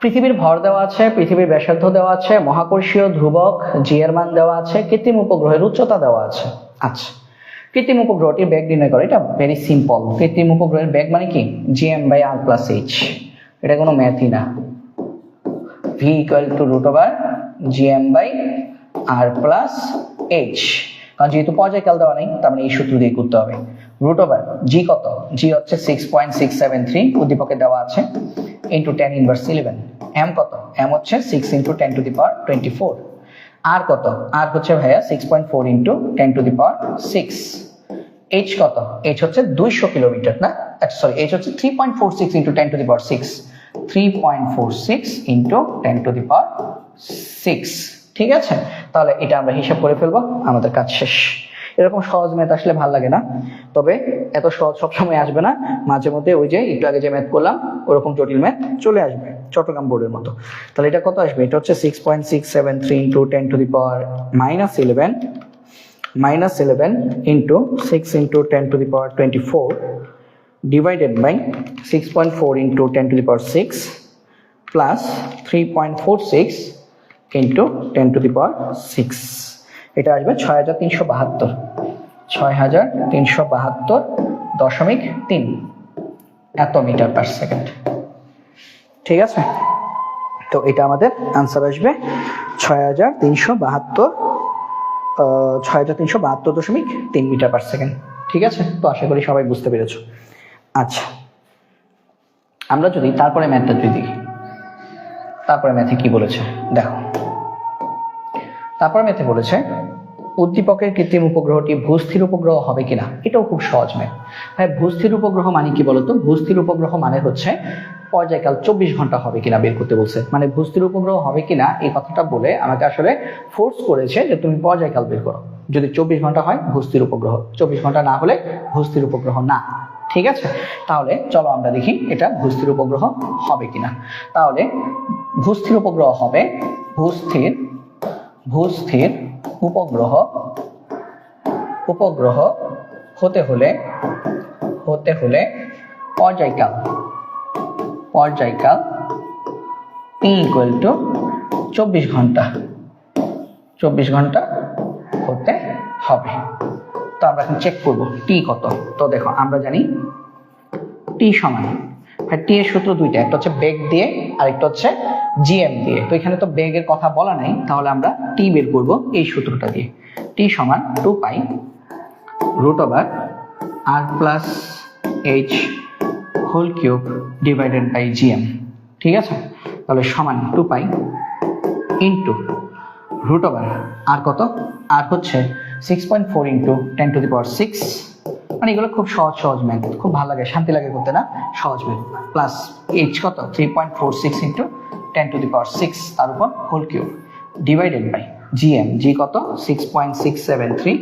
পৃথিবীর ভর দেওয়া আছে, পৃথিবীর ব্যাসার্ধ দেওয়া আছে, মহাকর্ষীয় ধ্রুবক জি এর মান দেওয়া আছে, কৃত্রিম উপগ্রহের উচ্চতা দেওয়া আছে। আচ্ছা কৃত্রিম উপগ্রহটির বেগ নির্ণয় করে, এটা ভেরি সিম্পল কৃত্রিম উপগ্রহের বেগ মানে কি? G M by R plus H এটা কোনো ম্যাথই না। V equal to root over G M by R plus H কারণ যেহেতু পর্যায়কাল দেওয়া নেই, তার মানে এই সূত্র দিয়ে করতে হবে। রুট ওভার জি কত? জি হচ্ছে six point six seven three উদ্দীপকে দেওয়া আছে। Into ten inverse eleven M কত? এম হচ্ছে six into ten to the power twenty four আর কত? আর হচ্ছে ভাইয়া six point four into ten to the power six H কত? এইচ হচ্ছে দুইশো কিলোমিটার, না? সরি এইচ হচ্ছে three point four six into ten to the power six three point four six into ten to the power six ঠিক আছে? তাহলে এটা আমরা হিসাব করে ফেলব। আমাদের কাজ শেষ। এরকম সহজ ম্যাথ আসলে ভালো লাগে না। তবে এত সহজ সবসময় আসবে না। মাঝে মধ্যে ওই যে একটু আগে যে ম্যাথ করলাম, ওরকম জটিল ম্যাথ চলে আসবে চট্টগ্রাম বোর্ডের মতো। তাহলে এটা কত আসবে? এটা হচ্ছে six point six seven three into ten to the power minus eleven minus 11 into 6 into 10 to the power 24 divided by 6.4 into 10 to the power 6 plus 3.46 into 10 to the power 6 এটা আসবে ছয় হাজার তিনশো বাহাত্তর। ছয় হাজার তিনশো বাহাত্তর দশমিক তিন এত মিটার পার সেকেন্ড ঠিক আছে? তো এটা আমাদের আনসার আসবে ছয় হাজার তিনশো বাহাত্তর ছয় হাজার তিনশো বাহাত্তর দশমিক তিন মিটার পার সেকেন্ড ঠিক আছে? তো আশা করি সবাই বুঝতে পেরেছ। আচ্ছা আমরা যদি তারপরে ম্যাথটা যদি তারপরে ম্যাথে কি বলেছে? দেখো। তারপরে ম্যাথে বলেছে, উদ্দীপকের কৃত্রিম উপগ্রহটি ভূস্থির উপগ্রহ হবে কিনা? এটাও খুব সহজ ম্যাথ ভাই, ভূস্থির উপগ্রহ মানে কি বলতো? ভূস্থির উপগ্রহ মানে হচ্ছে পর্যায়কাল চব্বিশ ঘণ্টা হবে কিনা বের করতে বলছে। মানে ভূস্থির উপগ্রহ হবে কিনা এই কথাটা বলে আমাকে আসলে ফোর্স করেছে যে তুমি পর্যায়কাল বের করো। যদি চব্বিশ ঘণ্টা হয়, ভূস্থির উপগ্রহ। চব্বিশ ঘণ্টা না হলে ভূস্থির উপগ্রহ না। ঠিক আছে? তাহলে চলো আমরা দেখি এটা ভূস্থির উপগ্রহ হবে কিনা। তাহলে ভূস্থির উপগ্রহ হবে, ভূস্থির ভূস্থির উপগ্রহ। উপগ্রহ হতে হলে হতে হলে পর্যায়কাল। পর্যায়কাল টি ইকুয়াল টু চব্বিশ ঘণ্টা। চব্বিশ ঘণ্টা হতে হবে। তো আমরা এখন চেক করব টি কত। তো দেখো, আমরা জানি টি আর টি এর সূত্র দুইটা, একটা হচ্ছে বেগ দিয়ে আর একটা হচ্ছে জিএম দিয়ে। তো এখানে তো বেগের কথা বলা নাই, তাহলে আমরা টি বের করব এই সূত্রটা দিয়ে। টি সমান two pi root over R plus H whole cube divided by GM ঠিক আছে? তাহলে সমান two pi into root over R কত? আর হচ্ছে six point four into ten to the power six মানে এগুলো খুব সহজ সহজ ম্যাথ খুব ভালো লাগে, শান্তি লাগে করতে না? সহজ ম্যাথ প্লাস এইচ কত? Three point four six into ten to the power six তার উপর whole cube divided by GM G কত? Six point six seven three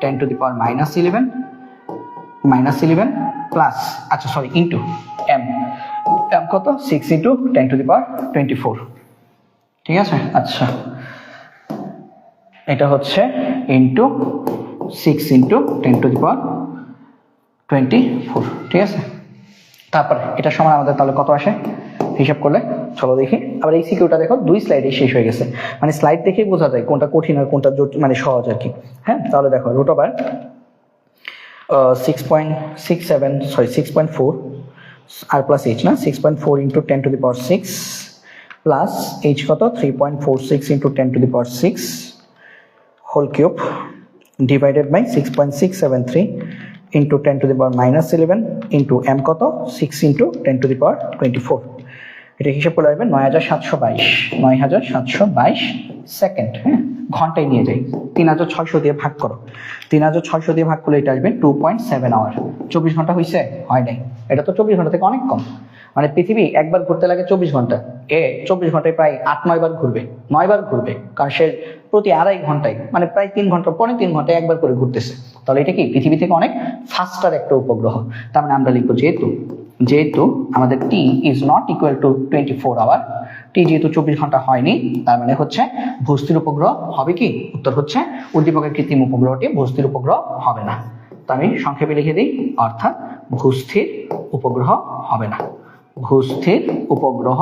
ten to the power minus eleven minus eleven plus আচ্ছা sorry into M M কত? Six into ten to the power twenty four ঠিক আছে? আচ্ছা এটা হচ্ছে into six into ten to the power twenty four ঠিক আছে? তারপরে, এটা সময় আমাদের তাহলে কত আসে? হিসাব করলে, চলো দেখি। আবার এই সিকিউটা দেখো, দুই স্লাইডে শেষ হয়ে গেছে। মানে স্লাইড দেখেই বোঝা যায় কোনটা কঠিন আর কোনটা মানে সহজ আর কি। হ্যাঁ তাহলে দেখো root over six point six seven sorry six point four R plus H না six point four into ten to the power six plus H কত? Three point four six into ten to the power six whole cube, divided by 6.673 into 10 to the power minus 11 into m কত? 6 into 10 to the power 24 এটা হিসাব করলে আসবে নয় হাজার সাতশো বাইশ। নয় হাজার সাতশো বাইশ সেকেন্ড হ্যাঁ? ঘন্টায় নিয়ে যাই। তিন হাজার ছয়শো দিয়ে ভাগ করো। তিন হাজার ছয়শো দিয়ে ভাগ করলে এটা আসবে টু পয়েন্ট সেভেন আওয়ার চব্বিশ ঘণ্টা হয়েছে হয় নাই। এটা তো চব্বিশ ঘণ্টা থেকে অনেক কম। মানে পৃথিবী একবার ঘুরতে লাগে চব্বিশ ঘণ্টা। এ চব্বিশ ঘন্টায় প্রায় আট, নয় বার ঘুরবে। নয় বার ঘুরবে। কারণ সে প্রতি আড়াই ঘন্টায় মানে প্রায় তিন ঘণ্টা, পরে তিন ঘন্টায় একবার করে ঘুরতেছে। তাহলে এটা কি? পৃথিবী থেকে অনেক ফাস্টার একটা উপগ্রহ। তার মানে আমরা লিখব যেহেতু যেহেতু আমাদের T is not equal to twenty four hour T যেহেতু চব্বিশ ঘণ্টা হয়নি, তার মানে হচ্ছে ভূস্থির উপগ্রহ হবে কি? উত্তর হচ্ছে উদ্দীপকের কৃত্রিম উপগ্রহটি ভূস্থির উপগ্রহ হবে না। তো আমি সংক্ষেপে লিখে দিই, অর্থাৎ ভূস্থির উপগ্রহ হবে না। ভূস্থির উপগ্রহ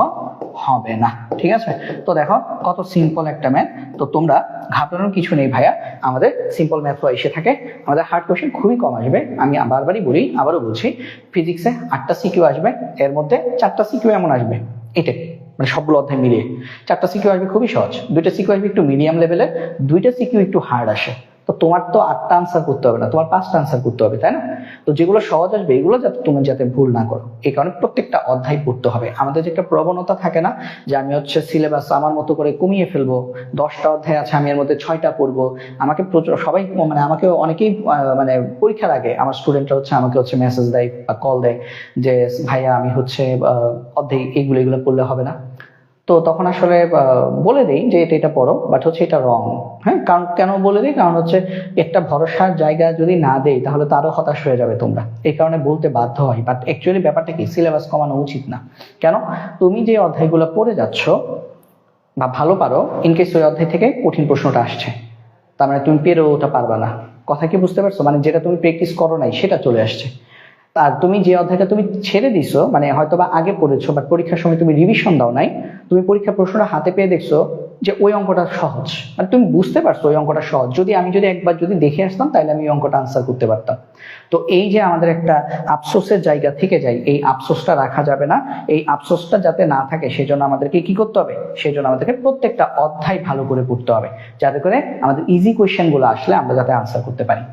হবে না। ঠিক আছে? তো দেখো, কত সিম্পল একটা ম্যাথ তো তোমরা ঘাবড়ানোর কিছু নেই ভাইয়া। আমাদের সিম্পল ম্যাথ এসে থাকে। আমাদের হার্ড কোশ্চেন খুবই কম আসবে। আমি বারবারই বলি, আবারও বলছি ফিজিক্সে আটটা সিকিউ আসবে। এর মধ্যে চারটা সিকিউ এমন আসবে। এটাই মানে সবগুলো অধ্যায় মিলিয়ে। চারটা সিকিউ আসবে খুবই সহজ। দুইটা সিকিউ আসবে একটু মিডিয়াম লেভেলের দুইটা সিকিউ একটু হার্ড আসে। তো তোমার তো আটটা আনসার করতে হবে না, তোমার পাঁচটা আনসার করতে হবে, তাই না? তো যেগুলো সহজ আসবে, এগুলো যাতে তুমি যাতে ভুল না করো। এই কারণে প্রত্যেকটা অধ্যায় পড়তে হবে। আমাদের যে একটা প্রবণতা থাকে না, যে আমি হচ্ছে সিলেবাস আমার মতো করে কমিয়ে ফেলব, দশটা অধ্যায় আছে, আমি এর মধ্যে ছয়টা পড়ব, আমাকে প্রচুর, সবাই মানে আমাকে অনেকেই মানে পরীক্ষার আগে আমার স্টুডেন্টরা হচ্ছে আমাকে হচ্ছে মেসেজ দেয় বা কল দেয় যে, ভাইয়া, আমি হচ্ছে অধ্যায় এগুলো এগুলো পড়লে হবে না। তো তখন আসলে বলে দেই যে এটা এটা পড়ো বাট হচ্ছে এটা রং হ্যাঁ কারণ, কেন বলে দিই? কারণ হচ্ছে একটা ভরসার জায়গা যদি না দেই, তাহলে তারও হতাশ হয়ে যাবে তোমরা। এই কারণে বলতে বাধ্য হয়। বাট অ্যাকচুয়ালি ব্যাপারটা কি? সিলেবাস কমানো উচিত না। কেন? তুমি যে অধ্যায়গুলো পড়ে যাচ্ছ, বা ভালো পারো ইনকেস ওই অধ্যায় থেকে কঠিন প্রশ্নটা আসছে, তার মানে তুমি পেরেও ওটা পারবা না। কথা কি বুঝতে পারছ? মানে যেটা তুমি প্র্যাকটিস করো নাই, সেটা চলে আসছে। আর তুমি যে অধ্যায়টা তুমি ছেড়ে দিছো মানে হয়তো বা আগে পড়েছো বাট পরীক্ষার সময় তুমি রিভিশন দাও নাই, তুমি পরীক্ষার প্রশ্নটা হাতে পেয়ে দেখছ যে ওই অঙ্কটা সহজ। মানে তুমি বুঝতে পারছ ওই অঙ্কটা সহজ। যদি আমি যদি একবার যদি দেখে আসতাম, তাহলে আমি ওই অঙ্কটা আনসার করতে পারতাম। তো এই যে আমাদের একটা আফসোসের জায়গা থেকে যায় এই আফসোসটা রাখা যাবে না। এই আফসোসটা যাতে না থাকে, সেজন্য আমাদেরকে কি করতে হবে? সেজন্য আমাদেরকে প্রত্যেকটা অধ্যায় ভালো করে পড়তে হবে, যাতে করে আমাদের ইজি কোয়েশ্চেনগুলো আসলে আমরা যাতে আনসার করতে পারি।